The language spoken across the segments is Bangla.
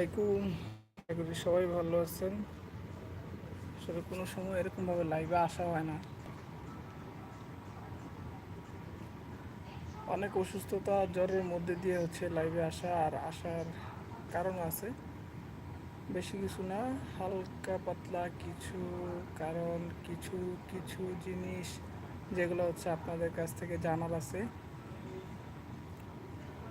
আলাইকুম। করি সবাই ভালো আছেন। আসলে কোনো সময় এরকমভাবে লাইভে আসা হয় না। অনেক অসুস্থতা, জ্বরের মধ্যে দিয়ে হচ্ছে লাইভে আসা আর আসার কারণ আছে। বেশি কিছু না, হালকা পাতলা কিছু কারণ, কিছু কিছু জিনিস যেগুলো হচ্ছে আপনাদের কাছ থেকে জানার আছে।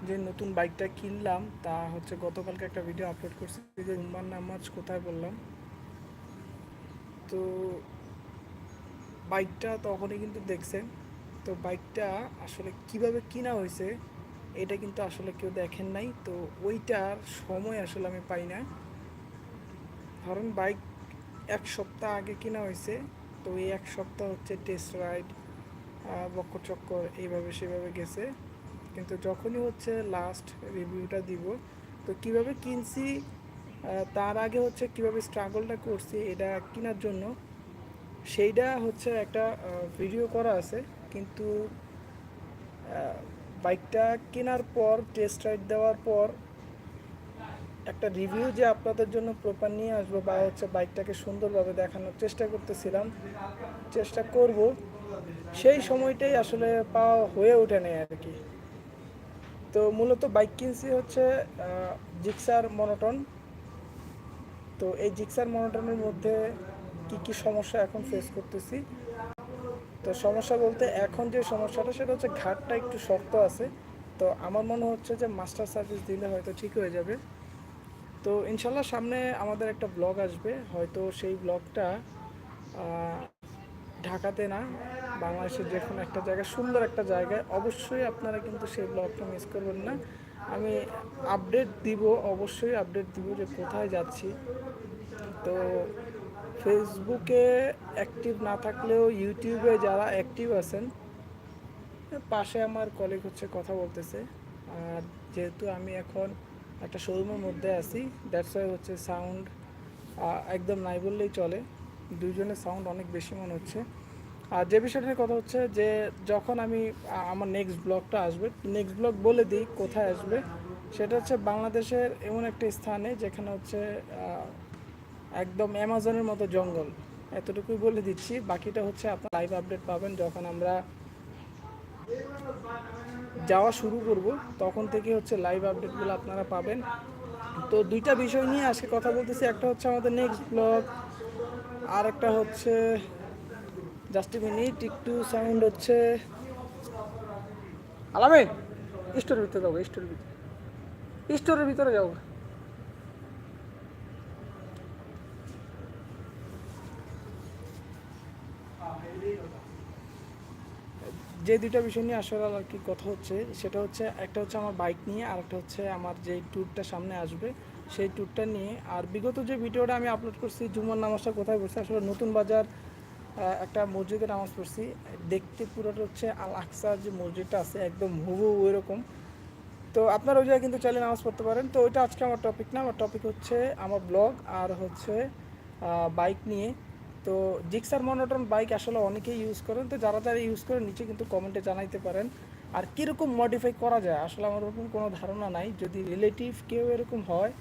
যে নতুন বাইকটা কিনলাম, তা হচ্ছে গতকালকে একটা ভিডিও আপলোড করছি যে রুম্বার নামাজ কোথায় বললাম। তো বাইকটা তখনই কিন্তু দেখছেন, তো বাইকটা আসলে কীভাবে কিনা হয়েছে, এটা কিন্তু আসলে কেউ দেখেন নাই, তো ওইটার সময় আসলে আমি পাই না। ধরুন বাইক এক সপ্তাহ আগে কিনা হয়েছে, তো এই এক সপ্তাহ হচ্ছে টেস্ট রাইড বক্কর চক্কর, এইভাবে সেভাবে গেছে। কিন্তু যখনই হচ্ছে লাস্ট রিভিউটা দিব, তো কীভাবে কিনছি তার আগে হচ্ছে কীভাবে স্ট্রাগলটা করছি, এটা কেনার জন্য, সেইটা হচ্ছে একটা ভিডিও করা আছে। কিন্তু বাইকটা কেনার পর টেস্ট রাইড দেওয়ার পর, একটা রিভিউ যে আপনাদের জন্য প্রপার নিয়ে আসব বা হচ্ছে বাইকটাকে সুন্দরভাবে দেখানোর চেষ্টা করতেছিলাম, চেষ্টা করব, সেই সময়টাই আসলে পাওয়া হয়ে ওঠে নাই আর কি। তো মূলত বাইক কিনছি হচ্ছে জিক্সার মনোটন। তো এই জিক্সার মনোটনের মধ্যে কি কি সমস্যা এখন ফেস করতেছি? তো সমস্যা বলতে এখন যে সমস্যাটা, সেটা হচ্ছে ঘাটটা একটু শক্ত আছে। তো আমার মনে হচ্ছে যে মাস্টার সার্ভিস দিলে হয়তো ঠিক হয়ে যাবে। তো ইনশাল্লাহ সামনে আমাদের একটা ব্লগ আসবে। হয়তো সেই ব্লগটা ঢাকাতে না, বাংলাদেশের যে কোনো একটা জায়গায়, সুন্দর একটা জায়গায়, অবশ্যই আপনারা কিন্তু সেই ব্লগটা মিস করবেন না। আমি আপডেট দিব, অবশ্যই আপডেট দিব যে কোথায় যাচ্ছি। তো ফেসবুকে অ্যাক্টিভ না থাকলেও ইউটিউবে যারা অ্যাক্টিভ আছেন, পাশে আমার কলিগ হচ্ছে কথা বলতেছে। আর যেহেতু আমি এখন একটা শোরুমের মধ্যে আছি দ্যাটস হচ্ছে সাউন্ড একদম নাই বললেই চলে। দুইজনের সাউন্ড অনেক বেশি মনে হচ্ছে। আর যে বিষয়টার কথা হচ্ছে যে, যখন আমি আমার নেক্সট ব্লগটা আসবে নেক্সট ব্লগ বলে দিই কোথায় আসবে, সেটা হচ্ছে বাংলাদেশের এমন একটা স্থানে যেখানে হচ্ছে একদম অ্যামাজনের মতো জঙ্গল। এতটুকুই বলে দিচ্ছি, বাকিটা হচ্ছে আপনার লাইভ আপডেট পাবেন যখন আমরা যাওয়া শুরু করব, তখন থেকে হচ্ছে লাইভ আপডেটগুলো আপনারা পাবেন। তো দুইটা বিষয় নিয়ে আজকে কথা বলতেছি, একটা হচ্ছে আমাদের নেক্সট ব্লগ আর একটা হচ্ছে জাস্ট মিনিট একটু সাউন্ড হচ্ছে। আলামিন স্টোরের ভিতরে যাব স্টোরের ভিতরে। স্টোরের ভিতরে যাব। যে দুইটা বিষয় নিয়ে আসলে আর কি কথা হচ্ছে, সেটা হচ্ছে, একটা হচ্ছে আমার বাইক নিয়ে আর একটা হচ্ছে আমার যে ট্যুরটা সামনে আসবে। সেই ট্যুরটা নিয়ে। আর বিগত যে ভিডিওটা আমি আপলোড করছি, জুমার নামাজটা কোথায় পড়ছি, আসলে নতুন বাজার একটা মসজিদে নামাজ পড়ছি। দেখতে পুরোটা হচ্ছে আল আকসার যে মসজিদটা আছে, একদম হুবু এরকম তো আপনারা ওই জায়গায় কিন্তু চাইলে নামাজ পড়তে পারেন। তো ওইটা আজকে আমার টপিক না। আমার টপিক হচ্ছে আমার ব্লগ আর হচ্ছে বাইক নিয়ে। তো জিক্সার মনোটন বাইক আসলে অনেকেই ইউজ করেন। তো যারা যারা ইউজ করেন, নিচে কিন্তু কমেন্টে জানাইতে পারেন। আর কীরকম মডিফাই করা যায়, আসলে আমার ওরকম কোনো ধারণা নাই। যদি রিলেটিভ কেউ এরকম হয়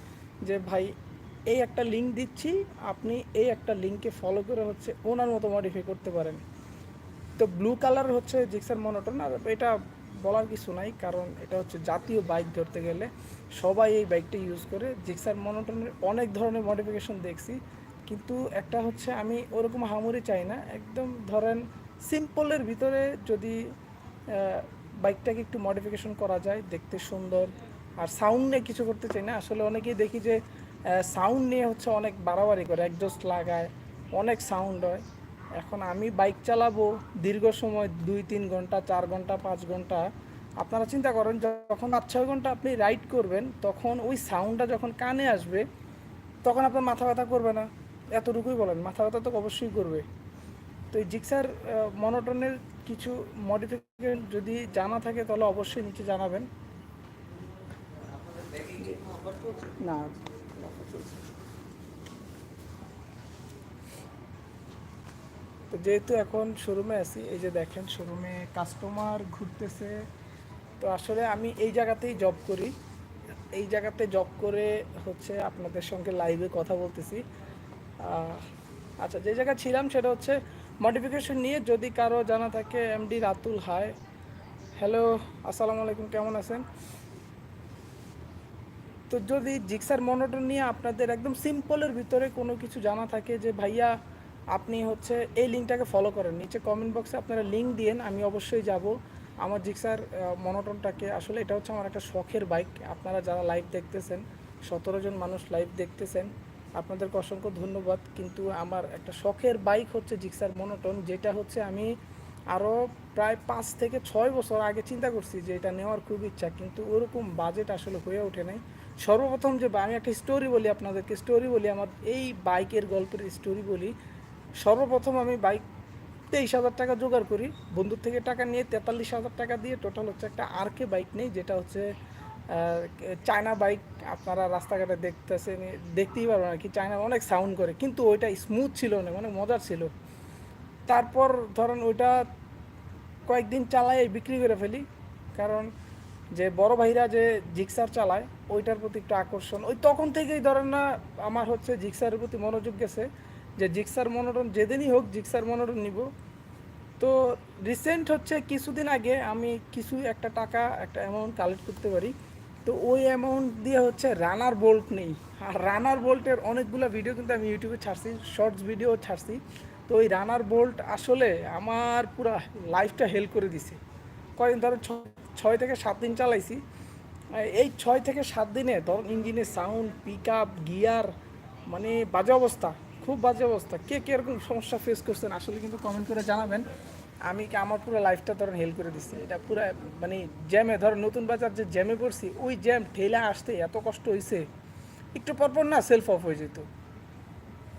যে ভাই, এই একটা লিঙ্ক দিচ্ছি, আপনি এই একটা লিঙ্কে ফলো করে হচ্ছে ওনার মতো মডিফাই করতে পারেন। তো ব্লু কালার হচ্ছে জিক্সার মনোটন আর এটা বলার কিছু নাই, কারণ এটা হচ্ছে জাতীয় বাইক ধরতে গেলে সবাই এই বাইকটা ইউজ করে। জিক্সার মনোটনের অনেক ধরনের মডিফিকেশন দেখছি, কিন্তু একটা হচ্ছে আমি ওরকম হামুরি চাই না। একদম ধরেন সিম্পলের ভিতরে যদি বাইকটাকে একটু মডিফিকেশন করা যায়, দেখতে সুন্দর আর সাউন্ড নিয়ে কিছু করতে চাই না। আসলে অনেকেই দেখি যে সাউন্ড নিয়ে হচ্ছে অনেক বাড়াবাড়ি করে একজস্ট লাগায়, অনেক সাউন্ড হয়। এখন আমি বাইক চালাবো দীর্ঘ সময়, দুই, তিন ঘণ্টা, চার ঘণ্টা, পাঁচ ঘণ্টা। আপনারা চিন্তা করেন, যখন পাঁচ, ছয় ঘণ্টা আপনি রাইড করবেন, তখন ওই সাউন্ডটা যখন কানে আসবে, তখন আপনার মাথা ব্যথা করবে না। এতটুকুই বলেন, মাথা ব্যথা তো অবশ্যই করবে। তো এই জিক্সার মনোটনের কিছু মডিফিকেশন যদি জানা থাকে, তাহলে অবশ্যই নিচে জানাবেন। না। তো যেহেতু এখন শোরুমে আছি, এই যে দেখেন শোরুমে কাস্টমার ঘুরতেছে। তো আসলে আমি এই জায়গাতেই জব করি। এই জায়গাতে জব করে হচ্ছে আপনাদের সঙ্গে লাইভে কথা বলতেছি। আচ্ছা যে জায়গায় ছিলাম সেটা হচ্ছে মডিফিকেশন নিয়ে যদি কারও জানা থাকে এমডি রাতুল হায় হ্যালো আসসালামু আলাইকুম, কেমন আছেন? তো যদি জিক্সার মনোটন নিয়ে আপনাদের একদম সিম্পলের ভিতরে কোনো কিছু জানা থাকে যে, ভাইয়া, আপনি হচ্ছে এই লিঙ্কটাকে ফলো করেন, নিচে কমেন্ট বক্সে আপনারা লিঙ্ক দিয়েন, আমি অবশ্যই যাব। আমার জিক্সার মনোটনটাকে আসলে এটা হচ্ছে আমার একটা শখের বাইক আপনারা যারা লাইভ দেখতেছেন, সতেরো জন মানুষ লাইভ দেখতেছেন, আপনাদেরকে অসংখ্য ধন্যবাদ। কিন্তু আমার একটা শখের বাইক হচ্ছে জিক্সার মনোটন, যেটা হচ্ছে আমি আরও প্রায় পাঁচ থেকে ছয় বছর আগে চিন্তা করছি যে, এটা নেওয়ার খুব ইচ্ছা, কিন্তু ওরকম বাজেট আসলে হয়ে ওঠে নাই। সর্বপ্রথম যে আমি একটা স্টোরি বলি আপনাদেরকে স্টোরি বলি আমার, এই বাইকের গল্পের স্টোরি বলি। সর্বপ্রথম আমি বাইক তেইশ হাজার টাকা জোগাড় করি। বন্ধুর থেকে টাকা নিয়ে তেতাল্লিশ হাজার টাকা দিয়ে টোটাল হচ্ছে একটা আরকে বাইক নেই, যেটা হচ্ছে চায়না বাইক আপনারা রাস্তাঘাটে দেখতেছেন, দেখতেই পারবেন আর কি চায়না অনেক সাউন্ড করে, কিন্তু ওইটা স্মুথ ছিল না অনেক মজার ছিল। তারপর ধরেন ওইটা কয়েকদিন চালাই বিক্রি করে ফেলি, কারণ যে বড় ভাইরা যে জিক্সার চালায়, ওইটার প্রতি একটু আকর্ষণ। ওই তখন থেকেই ধরেন না, আমার হচ্ছে জিক্সারের প্রতি মনোযোগ গেছে যে জিক্সার মনোরম যেদিনই হোক জিক্সার মনোরম নিব। তো রিসেন্ট হচ্ছে কিছুদিন আগে আমি কিছু একটা টাকা, একটা অ্যামাউন্ট কালেক্ট করতে পারি। তো ওই অ্যামাউন্ট দিয়ে হচ্ছে রানার বোল্ট নেই। আর রানার বোল্টের অনেকগুলো ভিডিও কিন্তু আমি ইউটিউবে ছাড়ছি শর্টস ভিডিও ছাড়ছি। তো ওই রানার বোল্ট আসলে আমার পুরা লাইফটা হেল্প করে দিছে। কয়েকদিন ধরো ছ- ছয় থেকে সাত দিন চালাইছি। এই ছয় থেকে সাত দিনে ধরুন ইঞ্জিনের সাউন্ড পিক আপ গিয়ার মানে বাজে অবস্থা, খুব বাজে অবস্থা। কে কে এরকম সমস্যা ফেস করছেন আসলে কিন্তু কমেন্ট করে জানাবেন। আমি কি আমার পুরো লাইফটা ধরেন হেল্প করে দিচ্ছি। এটা পুরো মানে জ্যামে ধরো নতুন বাজার যে জ্যামে পড়ছি, ওই জ্যাম ঠেলা আসতে এত কষ্ট হয়েছে একটু পরপর না সেলফ অফ হয়ে যেত।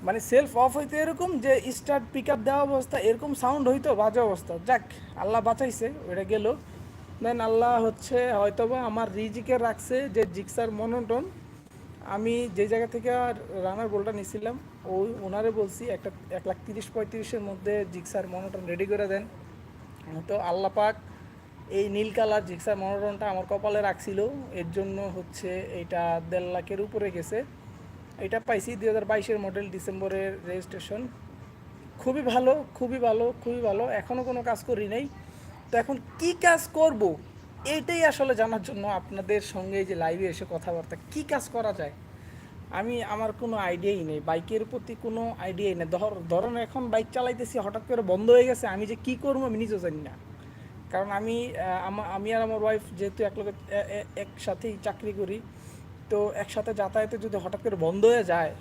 মানে সেলফ অফ হইতে এরকম যে স্টার্ট পিক আপ দেওয়া অবস্থা, এরকম সাউন্ড হইতো বাজে অবস্থা। যাক, আল্লাহ বাঁচাইছে, ওইটা গেল। দেন আল্লাহ হচ্ছে, হয়তোবা আমার রিজিকে রাখছে যে জিক্সার মনোটন। আমি যে জায়গা থেকে আর রানার গোলটা নিয়েছিলাম ওই ওনারে বলছি, একটা এক লাখ তিরিশ পঁয়ত্রিশের মধ্যে জিক্সার মনোটন রেডি করে দেন। তো আল্লাহ পাক এই নীল কালার জিক্সার মনোটনটা আমার কপালে রাখছিল। এর জন্য হচ্ছে এটা দেড় লাখের উপরে গেছে। এটা পাইছি দুই হাজার বাইশের মডেল ডিসেম্বরের রেজিস্ট্রেশন খুবই ভালো খুবই ভালো খুবই ভালো। এখনও কোনো কাজ করি নাই। তো এখন কি কাজ করব? এইটাই আসলে জানার জন্য আপনাদের সঙ্গে যে লাইভে এসে কথাবার্তা, কি কাজ করা যায়? আমি, আমার কোনো আইডিয়াই নেই। বাইকের প্রতি কোনো আইডিয়াই নেই। ধর, ধরুন এখন বাইক চালাইতেছি, হঠাৎ করে বন্ধ হয়ে গেছে, আমি যে কি করব আমি নিজেও জানি না। কারণ আমি আমি আর আমার ওয়াইফ যেহেতু এক লোকের একসাথেই চাকরি করি, তো একসাথে যাতায়াতে যদি হঠাৎ করে বন্ধ হয়ে যায়,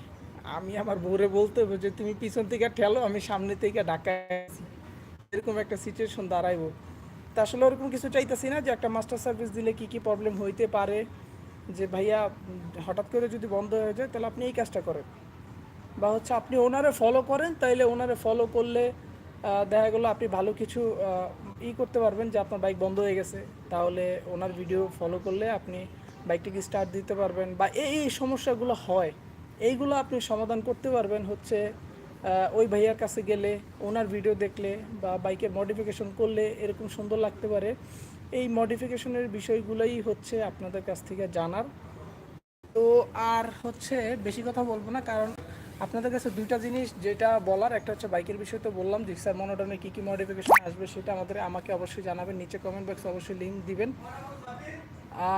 আমি আমার বউরে বলতে হবে যে, তুমি পিছন থেকে ঠেলো, আমি সামনে থেকে আছি। এরকম একটা সিচুয়েশন দাঁড়াইবো। তা আসলে ওরকম কিছু চাইতেছি না যে একটা মাস্টার সার্ভিস দিলে কি কি প্রবলেম হইতে পারে, যে ভাইয়া হঠাৎ করে যদি বন্ধ হয়ে যায় তাহলে আপনি এই কাজটা করেন। বা হচ্ছে আপনি ওনারে ফলো করেন, তাইলে ওনারে ফলো করলে দেখা গেলো আপনি ভালো কিছু ই করতে পারবেন যে আপনার বাইক বন্ধ হয়ে গেছে। তাহলে ওনার ভিডিও ফলো করলে আপনি বাইকটিকে স্টার্ট দিতে পারবেন। বা এই সমস্যাগুলো হয়, এইগুলো আপনি সমাধান করতে পারবেন হচ্ছে ওই ভাইয়ার কাছে গেলে, ওনার ভিডিও দেখলে বা বাইকের মডিফিকেশন করলে এরকম সুন্দর লাগতে পারে। এই মডিফিকেশনের বিষয়গুলোই হচ্ছে আপনাদের কাছ থেকে জানার। তো আর হচ্ছে বেশি কথা বলব না, কারণ আপনাদের কাছে দুইটা জিনিস যেটা বলার, একটা হচ্ছে বাইকের বিষয় তো বললাম জিক্সার মনোটনে কী কী মডিফিকেশন আসবে সেটা আমাদের, আমাকে অবশ্যই জানাবেন, নিচে কমেন্ট বক্সে অবশ্যই লিঙ্ক দিবেন।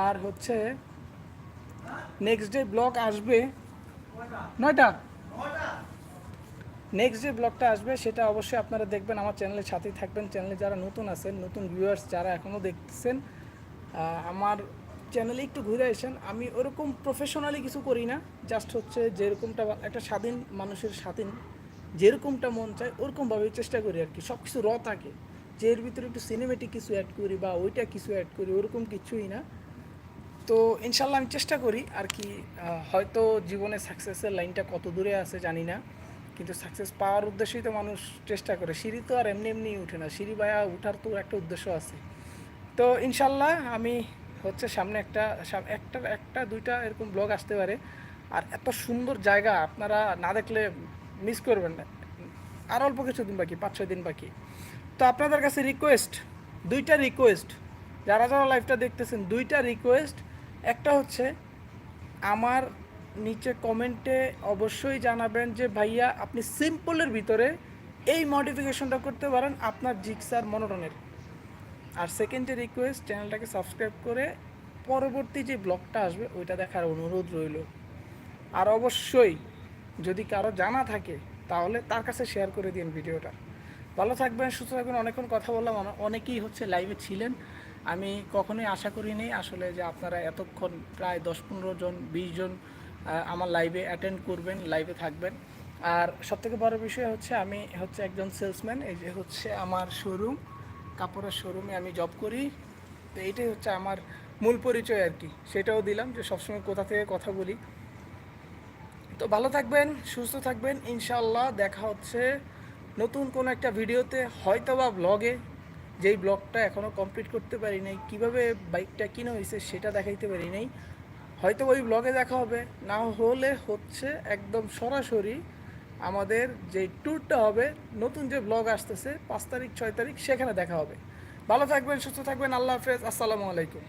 আর হচ্ছে নেক্সট ডে ব্লগ আসবে নয়টা? নেক্সট যে ব্লগটা আসবে, সেটা অবশ্যই আপনারা দেখবেন, আমার চ্যানেলের সাথেই থাকবেন। চ্যানেলে যারা নতুন আছেন, নতুন ভিউয়ার্স যারা এখনও দেখতেছেন আমার চ্যানেলে একটু ঘুরে আসেন। আমি ওরকম প্রফেশনালি কিছু করি না জাস্ট হচ্ছে যেরকমটা একটা স্বাধীন মানুষের স্বাধীন, যেরকমটা মন চায় ওরকমভাবে চেষ্টা করি আর কি। সব কিছু র থাকে। যে এর ভিতরে একটু সিনেমেটিক কিছু অ্যাড করি বা ওইটা কিছু অ্যাড করি, ওরকম কিছুই না। তো ইনশাল্লাহ আমি চেষ্টা করি আর কি হয়তো জীবনে সাকসেসের লাইনটা কত দূরে আছে জানি না। কিন্তু সাকসেস পাওয়ার উদ্দেশ্যেই তো মানুষ চেষ্টা করে। সিঁড়ি তো আর এমনি এমনি উঠে না। সিঁড়ি বায়া উঠার তো একটা উদ্দেশ্য আছে। তো ইনশাল্লাহ আমি হচ্ছে সামনে একটা একটা একটা, দুইটা এরকম ব্লগ আসতে পারে। আর এত সুন্দর জায়গা আপনারা না দেখলে মিস করবেন না। আর অল্প কিছু দিন বাকি, পাঁচ, ছয় দিন বাকি। তো আপনাদের কাছে রিকোয়েস্ট দুইটা রিকোয়েস্ট যারা যারা লাইভটা দেখতেছেন, দুইটা রিকোয়েস্ট একটা হচ্ছে আমার নিচে কমেন্টে অবশ্যই জানাবেন যে, ভাইয়া, আপনি সিম্পলের ভিতরে এই মডিফিকেশনটা করতে পারেন আপনার জিক্সার মনোটনের। আর সেকেন্ডে রিকোয়েস্ট চ্যানেলটাকে সাবস্ক্রাইব করে পরবর্তী যে ব্লগটা আসবে, ওইটা দেখার অনুরোধ রইল। আর অবশ্যই যদি কারও জানা থাকে, তাহলে তার কাছে শেয়ার করে দিন ভিডিওটা। ভালো থাকবেন, সুস্থ থাকবেন। অনেকক্ষণ কথা বললাম, অনে- অনেকেই হচ্ছে লাইভে ছিলেন। আমি কখনোই আশা করিনি আসলে যে আপনারা এতক্ষণ প্রায় দশ পনেরো জন, বিশ জন আমার লাইভে অ্যাটেন্ড করবেন লাইভে থাকবেন। আর সবথেকে বড় বিষয় হচ্ছে আমি হচ্ছে একজন সেলসম্যান এই যে হচ্ছে আমার শোরুম কাপড়ের শোরুমে আমি জব করি। তো এইটাই হচ্ছে আমার মূল পরিচয় আর কি। সেটাও দিলাম যে সবসময় কোথা থেকে কথা বলি। তো ভালো থাকবেন, সুস্থ থাকবেন। ইনশাল্লাহ দেখা হচ্ছে নতুন কোনো একটা ভিডিওতে হয়তো বা ব্লগে যেই ব্লগটা এখনও কমপ্লিট করতে পারি নাই, কীভাবে বাইকটা কিনে হয়েছে সেটা দেখাইতে পারি নাই। হয়তো ওই ব্লগে দেখা হবে। না হলে হচ্ছে একদম সরাসরি আমাদের যে ট্যুরটা হবে, নতুন যে ব্লগ আসতেছে, পাঁচ তারিখ, ছয় তারিখ, সেখানে দেখা হবে। ভালো থাকবেন, সুস্থ থাকবেন, আল্লাহ হাফেজ, আসসালামু আলাইকুম।